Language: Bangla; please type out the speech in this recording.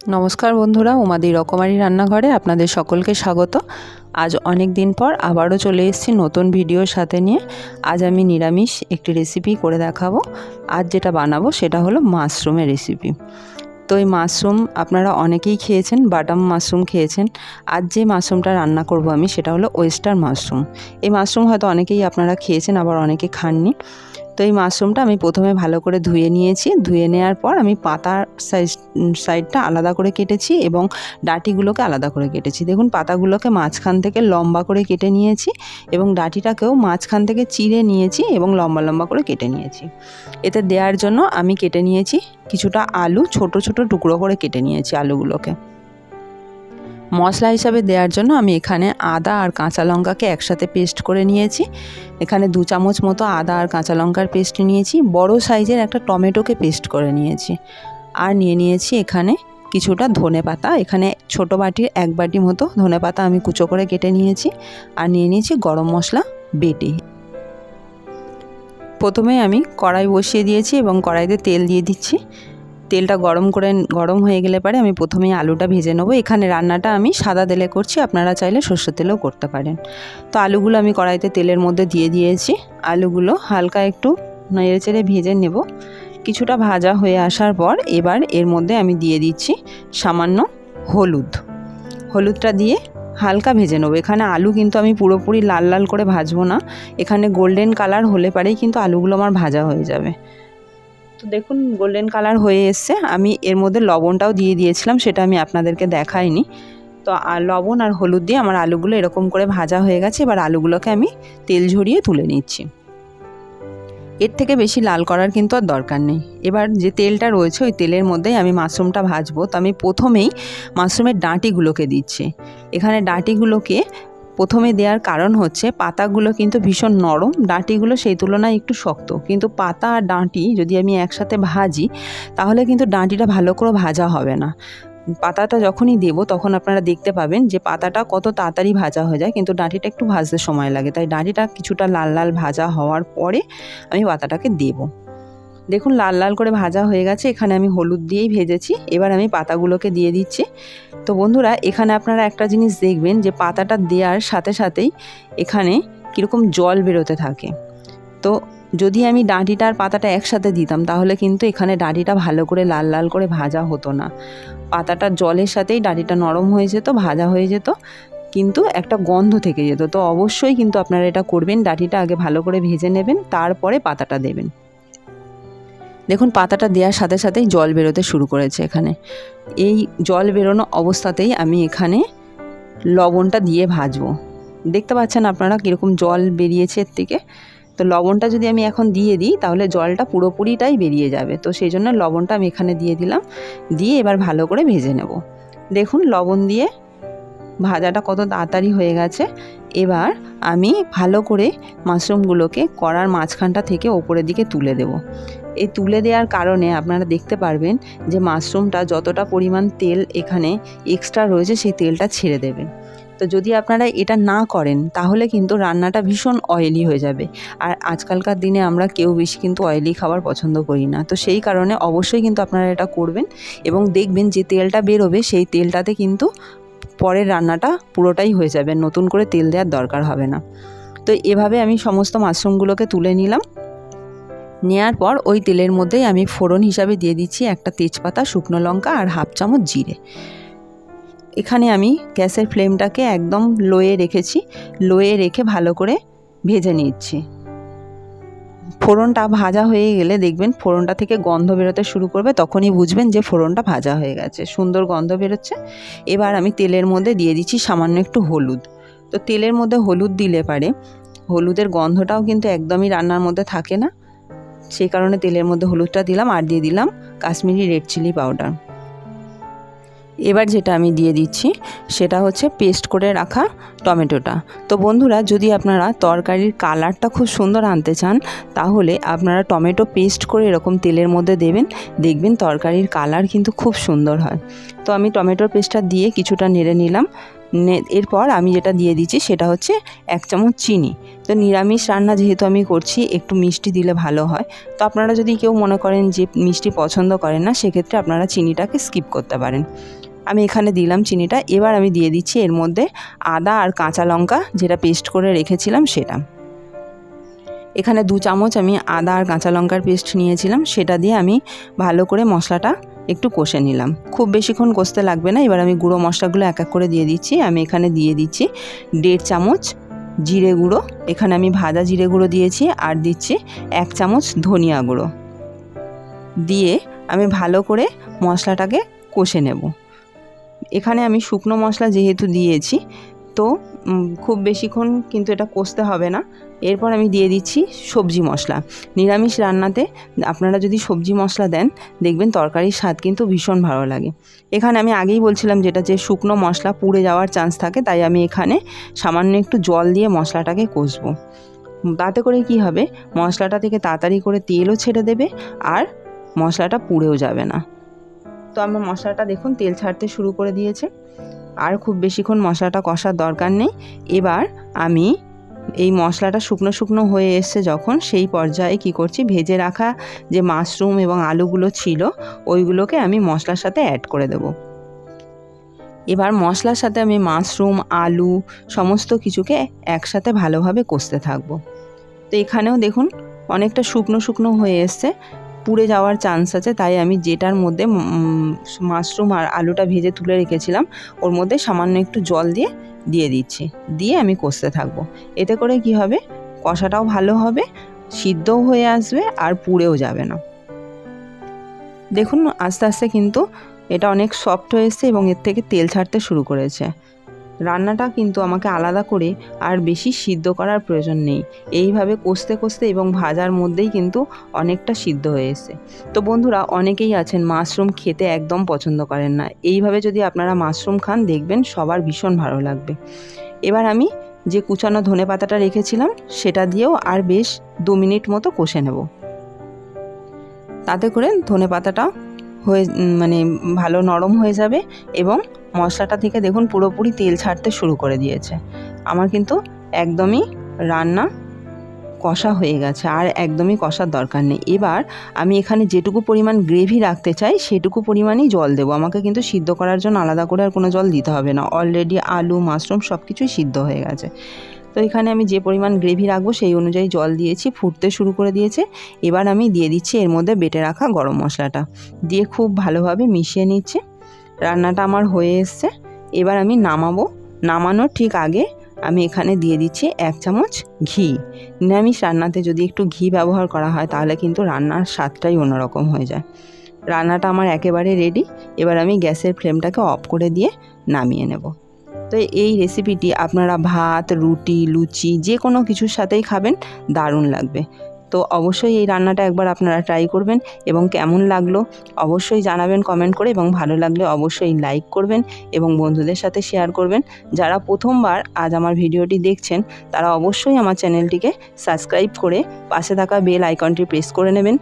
নমস্কার বন্ধুরা, উমাদি রকমারি রান্নাঘরে আপনাদের সকলকে স্বাগত। আজ অনেক দিন পর আবারও চলে এসেছি নতুন ভিডিওর সাথে নিয়ে। আজ আমি নিরামিষ একটি রেসিপি করে দেখাবো। আজ যেটা বানাবো সেটা হলো মাশরুমের রেসিপি তো এই মাশরুম আপনারা অনেকেই খেয়েছেন বাটাম মাশরুম খেয়েছেন। আজ যে মাশরুমটা রান্না করব আমি সেটা হলো ওয়েস্টার মাশরুম। এই মাশরুম হয়তো অনেকেই আপনারা খেয়েছেন, আবার অনেকে খাননি। তো এই মাশরুমটা আমি প্রথমে ভালো করে ধুয়ে নিয়েছি। ধুয়ে নেওয়ার পর আমি পাতার সাইজ সাইডটা আলাদা করে কেটেছি এবং ডাটিগুলোকে আলাদা করে কেটেছি। দেখুন, পাতাগুলোকে মাঝখান থেকে লম্বা করে কেটে নিয়েছি এবং ডাটিটাকেও মাঝখান থেকে চিড়ে নিয়েছি এবং লম্বা লম্বা করে কেটে নিয়েছি। এতে দেওয়ার জন্য আমি কেটে নিয়েছি কিছুটা আলু, ছোট ছোট টুকরো করে কেটে নিয়েছি আলুগুলোকে। মশলা হিসাবে দেওয়ার জন্য আমি এখানে আদা আর কাঁচা লঙ্কাকে একসাথে পেস্ট করে নিয়েছি। এখানে দু চামচ মতো আদা আর কাঁচা লঙ্কার পেস্ট নিয়েছি। বড় সাইজের একটা টমেটোকে পেস্ট করে নিয়েছি। আর নিয়ে নিয়েছি এখানে কিছুটা ধনে পাতা। এখানে ছোট বাটির এক বাটি মতো ধনে পাতা আমি কুচো করে কেটে নিয়েছি। আর নিয়ে নিয়েছি গরম মশলা বেটে। প্রথমে আমি কড়াই বসিয়ে দিয়েছি এবং কড়াইতে তেল দিয়ে দিচ্ছি। তেলটা গরম করে, গরম হয়ে গেলে পরে আমি প্রথমেই আলুটা ভেজে নেব। এখানে রান্নাটা আমি সাদা তেলে করছি, আপনারা চাইলে সর্ষের তেলেও করতে পারেন। তো আলুগুলো আমি কড়াইতে তেলের মধ্যে দিয়ে দিয়েছি। আলুগুলো হালকা একটু নেড়ে চেড়ে ভেজে নেব। কিছুটা ভাজা হয়ে আসার পর এবার এর মধ্যে আমি দিয়ে দিচ্ছি সামান্য হলুদ। হলুদটা দিয়ে হালকা ভেজে নেব। এখানে আলু কিন্তু আমি পুরোপুরি লাল লাল করে ভাজবো না। এখানে গোল্ডেন কালার হলে পারেই কিন্তু আলুগুলো আমার ভাজা হয়ে যাবে। তো দেখুন গোল্ডেন কালার হয়ে এসছে। আমি এর মধ্যে লবণটাও দিয়ে দিয়েছিলাম, সেটা আমি আপনাদেরকে দেখাইনি। তো আর লবণ আর হলুদ দিয়ে আমার আলুগুলো এরকম করে ভাজা হয়ে গেছে। এবার আলুগুলোকে আমি তেল ঝরিয়ে তুলে নিচ্ছি। এর থেকে বেশি লাল করার কিন্তু আর দরকার নেই। এবার যে তেলটা রয়েছে, ওই তেলের মধ্যেই আমি মাশরুমটা ভাজবো। তো আমি প্রথমেই মাশরুমের ডাঁটিগুলোকে দিচ্ছি। এখানে ডাঁটিগুলোকে প্রথমে দেওয়ার কারণ হচ্ছে পাতাগুলো কিন্তু ভীষণ নরম, ডাঁটিগুলো সেই তুলনায় একটু শক্ত। কিন্তু পাতা আর ডাঁটি যদি আমি একসাথে ভাজি, তাহলে কিন্তু ডাঁটিটা ভালো করে ভাজা হবে না। পাতাটা যখনই দেবো তখন আপনারা দেখতে পাবেন যে পাতাটা কত তাড়াতাড়ি ভাজা হয়ে যায়, কিন্তু ডাঁটিটা একটু ভাজতে সময় লাগে। তাই ডাঁটিটা কিছুটা লাল লাল ভাজা হওয়ার পরে আমি পাতাটাকে দেবো। দেখুন, লাল লাল করে ভাজা হয়ে গেছে। এখানে আমি হলুদ দিয়েই ভেজেছি। এবার আমি পাতাগুলোকে দিয়ে দিচ্ছি। তো বন্ধুরা, এখানে আপনারা একটা জিনিস দেখবেন যে, পাতাটা দেওয়ার সাথে সাথেই এখানে কীরকম জল বেরোতে থাকে। তো যদি আমি ডাঁটিটা আর পাতাটা একসাথে দিতাম, তাহলে কিন্তু এখানে ডাঁটিটা ভালো করে লাল লাল করে ভাজা হতো না। পাতাটা জলের সাথেই ডাঁটিটা নরম হয়ে যেত, ভাজা হয়ে যেত, কিন্তু একটা গন্ধ থেকে যেত। তো অবশ্যই কিন্তু আপনারা এটা করবেন। ডাঁটিটা আগে ভালো করে ভেজে নেবেন, তারপরে পাতাটা দেবেন। দেখুন, পাতাটা দেওয়ার সাথে সাথেই জল বেরোতে শুরু করেছে এখানে। এই জল বেরোনো অবস্থাতেই আমি এখানে লবণটা দিয়ে ভাজবো। দেখতে পাচ্ছেন আপনারা কীরকম জল বেরিয়েছে এর থেকে? তো লবণটা যদি আমি এখন দিয়ে দিই, তাহলে জলটা পুরোপুরিটাই বেরিয়ে যাবে। তো সেই জন্য লবণটা আমি এখানে দিয়ে দিলাম। দিয়ে এবার ভালো করে ভেজে নেব। দেখুন, লবণ দিয়ে ভাজাটা কত তাড়াতাড়ি হয়ে গেছে। এবার আমি ভালো করে মাশরুমগুলোকে কড়ার মাঝখানটা থেকে ওপরের দিকে তুলে দেব। এই তুলে দেওয়ার কারণে আপনারা দেখতে পারবেন যে মাশরুমটা যতটা পরিমাণ তেল এখানে এক্সট্রা রয়েছে, সেই তেলটা ছেড়ে দেবে তো যদি আপনারা এটা না করেন, তাহলে কিন্তু রান্নাটা ভীষণ অয়েলি হয়ে যাবে। আর আজকালকার দিনে আমরা কেউ বেশি কিন্তু অয়েলি খাবার পছন্দ করি না। তো সেই কারণে অবশ্যই কিন্তু আপনারা এটা করবেন এবং দেখবেন যে তেলটা বেরোবে, সেই তেলটাতে কিন্তু পরের রান্নাটা পুরোটাই হয়ে যাবে। নতুন করে তেল দেওয়ার দরকার হবে না। তো এভাবে আমি সমস্ত মাশরুমগুলোকে তুলে নিলাম। নেওয়ার পর ওই তেলের মধ্যেই আমি ফোড়ন হিসাবে দিয়ে দিচ্ছি একটা তেজপাতা, শুকনো লঙ্কা আর হাফ চামচ জিরে। এখানে আমি গ্যাসের ফ্লেমটাকে একদম লোয়ে রেখেছি। লোয়ে রেখে ভালো করে ভেজে নিচ্ছি। ফোড়নটা ভাজা হয়ে গেলে দেখবেন ফোড়নটা থেকে গন্ধ বেরোতে শুরু করবে, তখনই বুঝবেন যে ফোড়নটা ভাজা হয়ে গেছে। সুন্দর গন্ধ বেরোচ্ছে। এবার আমি তেলের মধ্যে দিয়ে দিচ্ছি সামান্য একটু হলুদ। তো তেলের মধ্যে হলুদ দিলে পারে, হলুদের গন্ধটাও কিন্তু একদমই রান্নার মধ্যে থাকে না। সেই কারণে তেলের মধ্যে হলুদটা দিলাম আর দিয়ে দিলাম কাশ্মীরি রেড চিলি পাউডার। এবার যেটা আমি দিয়ে দিচ্ছি সেটা হচ্ছে পেস্ট করে রাখা টমেটোটা। তো বন্ধুরা, যদি আপনারা তরকারির কালারটা খুব সুন্দর আনতে চান, তাহলে আপনারা টমেটো পেস্ট করে এরকম তেলের মধ্যে দেবেন। দেখবেন তরকারির কালার কিন্তু খুব সুন্দর হয়। তো আমি টমেটোর পেস্টটা দিয়ে কিছুটা নেড়ে নিলাম। এরপর আমি যেটা দিয়ে দিচ্ছি সেটা হচ্ছে এক চামচ চিনি। তো নিরামিষ রান্না যেহেতু আমি করছি, একটু মিষ্টি দিলে ভালো হয়। তো আপনারা যদি কেউ মনে করেন যে মিষ্টি পছন্দ করেন না, সেক্ষেত্রে আপনারা চিনিটাকে স্কিপ করতে পারেন। আমি এখানে দিলাম চিনিটা, এবার আমি দিয়ে দিচ্ছি এর মধ্যে আদা আর কাঁচা লঙ্কা, যেটা পেস্ট করে রেখেছিলাম সেটা। এখানে দু চামচ আমি আদা আর কাঁচা লঙ্কার পেস্ট নিয়েছিলাম, সেটা দিয়ে আমি ভালো করে মশলাটা একটু কষে নিলাম। খুব বেশিক্ষণ কষতে লাগবে না। এবার আমি গুঁড়ো মশলাগুলো এক এক করে দিয়ে দিচ্ছি। আমি এখানে দিয়ে দিচ্ছি দেড় চামচ জিরে গুঁড়ো। এখানে আমি ভাজা জিরে গুঁড়ো দিয়েছি আর দিচ্ছি এক চামচ ধনিয়া গুঁড়ো। দিয়ে আমি ভালো করে মশলাটাকে কষে নেব। এখানে আমি শুকনো মশলা যেহেতু দিয়েছি তো খুব বেশিক্ষণ কিন্তু এটা কষতে হবে না। এরপর আমি দিয়ে দিচ্ছি সবজি মশলা। নিরামিষ রান্নাতে আপনারা যদি সবজি মশলা দেন, দেখবেন তরকারির স্বাদ কিন্তু ভীষণ ভালো লাগে। এখানে আমি আগেই বলছিলাম যেটা যে শুকনো মশলা পুড়ে যাওয়ার চান্স থাকে, তাই আমি এখানে সামান্য একটু জল দিয়ে মশলাটাকে কষবো। তাতে করে কি হবে? মশলাটা থেকে তাড়াতাড়ি করে তেলও ছেড়ে দেবে আর মশলাটা পুড়েও যাবে না। তো আমার মশলাটা দেখুন, তেল ছাড়তে শুরু করে দিয়েছে। আর খুব বেশিক্ষণ মশলাটা কষার দরকার নেই। এবার আমি এই মশলাটা শুকনো শুকনো হয়ে এসছে যখন সেই পর্যায়ে কি করছি, ভেজে রাখা যে মাশরুম এবং আলুগুলো ছিল, ওইগুলোকে আমি মশলার সাথে অ্যাড করে দেব। এবার মশলার সাথে আমি মাশরুম, আলু সমস্ত কিছুকে একসাথে ভালোভাবে কষতে থাকব। তো এখানেও দেখুন, অনেকটা শুকনো শুকনো হয়ে এসছে। পুড়ে যাওয়ার চান্স আছে, তাই আমি যেটার মধ্যে মাশরুম আর আলুটা ভেজে তুলে রেখেছিলাম, ওর মধ্যে সামান্য একটু জল দিয়ে দিয়ে দিচ্ছি। দিয়ে আমি কষতে থাকব। এতে করে কি হবে? কষাটাও ভালো হবে, সিদ্ধও হয়ে আসবে আর পুড়েও যাবে না। দেখুন, আস্তে আস্তে কিন্তু এটা অনেক সফট হয়ে এসছে এবং এর থেকে তেল ছাড়তে শুরু করেছে। রান্নাটা কিন্তু আমাকে আলাদা করে আর বেশি সিদ্ধ করার প্রয়োজন নেই। এইভাবে কষতে কষতে এবং ভাজার মধ্যেই কিন্তু অনেকটা সিদ্ধ হয়ে এসছে। তো বন্ধুরা, অনেকেই আছেন মাশরুম খেতে একদম পছন্দ করেন না। এইভাবে যদি আপনারা মাশরুম খান, দেখবেন সবার ভীষণ ভালো লাগবে। এবার আমি যে কুচানো ধনে পাতাটা রেখেছিলাম, সেটা দিয়েও আর বেশ দু মিনিট মতো কষে নেব। তাতে করে ধনে পাতাটা হয়ে মানে ভালো নরম হয়ে যাবে এবং মশলাটা থেকে দেখুন পুরোপুরি তেল ছাড়তে শুরু করে দিয়েছে। আমার কিন্তু একদমই রান্না কষা হয়ে গেছে, আর একদমই কষার দরকার নেই। এবার আমি এখানে যেটুকু পরিমাণ গ্রেভি রাখতে চাই, সেটুকু পরিমাণই জল দেবো। আমাকে কিন্তু সিদ্ধ করার জন্য আলাদা করে আর কোনো জল দিতে হবে না। অলরেডি আলু, মাশরুম সব কিছুই সিদ্ধ হয়ে গেছে। তো এখানে আমি যে পরিমাণ গ্রেভি রাখব, সেই অনুযায়ী জল দিয়েছি, ফুটতে শুরু করে দিয়েছে। এবার আমি দিয়ে দিচ্ছি এর মধ্যে বেটে রাখা গরম মশলাটা। দিয়ে খুব ভালোভাবে মিশিয়ে নিচ্ছি। রান্নাটা আমার হয়ে এসছে। এবার আমি নামাবো। নামানোর ঠিক আগে আমি এখানে দিয়ে দিচ্ছি এক চামচ ঘি। নিরামিষ রান্নাতে যদি একটু ঘি ব্যবহার করা হয়, তাহলে কিন্তু রান্নার স্বাদটাই অন্যরকম হয়ে যায়। রান্নাটা আমার একেবারে রেডি এবার আমি গ্যাসের ফ্লেমটাকে অফ করে দিয়ে নামিয়ে নেব। তো এই রেসিপিটি আপনারা ভাত, রুটি, লুচি যে কোনো কিছুর সাথেই খাবেন, দারুণ লাগবে। তো অবশ্যই এই রান্নাটা একবার আপনারা ট্রাই করবেন এবং কেমন লাগল অবশ্যই জানাবেন কমেন্ট করে এবং ভালো লাগলে অবশ্যই লাইক করবেন এবং বন্ধুদের সাথে শেয়ার করবেন। যারা প্রথমবার আজ আমার ভিডিওটি দেখছেন, তারা অবশ্যই আমার চ্যানেলটিকে সাবস্ক্রাইব করে পাশে থাকা বেল আইকনটি প্রেস করে নেবেন।